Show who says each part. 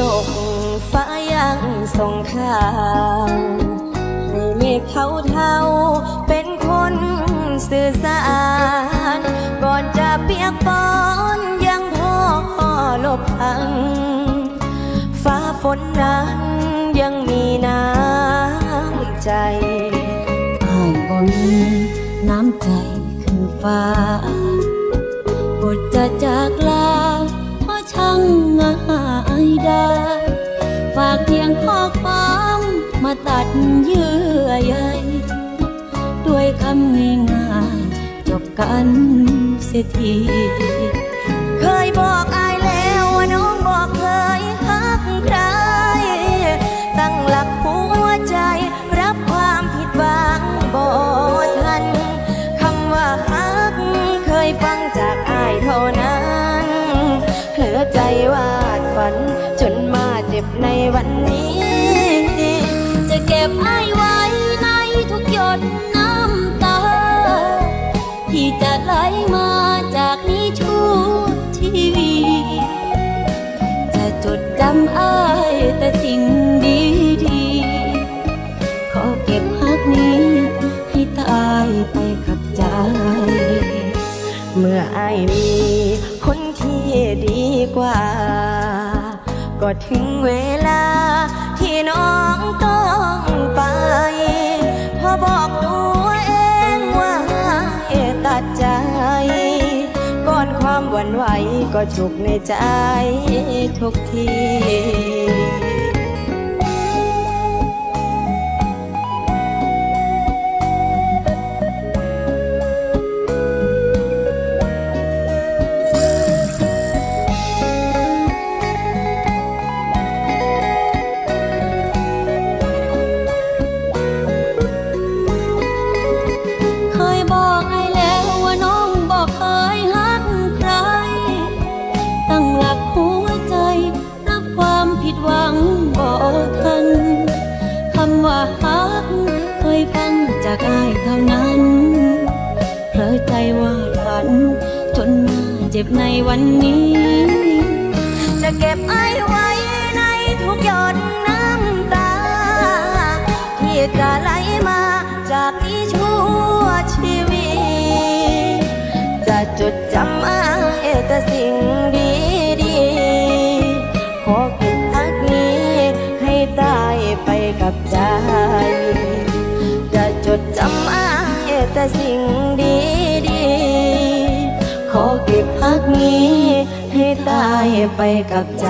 Speaker 1: ตกฟ้ายังส่งทางให้เมฆเทาเทาเป็นคนสื่อสารก่อนจะเปียกปอนยังพอลบพัง ฟ้าฝนนั้นยังมีน้ำใจ
Speaker 2: อายบ่มีน้ำใจคือฟ้าบทจะจากลา งง่ายได้ ฝากเพียงข้อความมาตัดเยื่อใยด้วยคำง่ายๆจบกันเสียที
Speaker 1: เคยบอก วันนี้ จะ
Speaker 2: เก็บไอ้ไว้ในทุกหยดน้ำตา ที่จะไหลมาจากนี้ชั่วชีวิตจะจดจำไอ้ายแต่สิ่งดีดีๆขอเก็บฮักนี้ ให้ตายไปกับใจ
Speaker 1: เมื่ออายมีคนที่ดีกว่า ก็ถึงเวลาที่น้องต้องไป พอบอกตัวเองว่าตัดใจ ก่อนความหวั่นไหวก็จุกในใจทุกที
Speaker 2: เท่านั้น เพลอใจวาดฝัน จนมาเจ็บในวันนี้
Speaker 1: จะเก็บไอ้ไว้ในทุกหยดน้ำตา ที่จะไหลมาจากนี้ชั่ว แต่สิ่งดีดีขอเก็บพักนี้ให้ตายไปกับใจ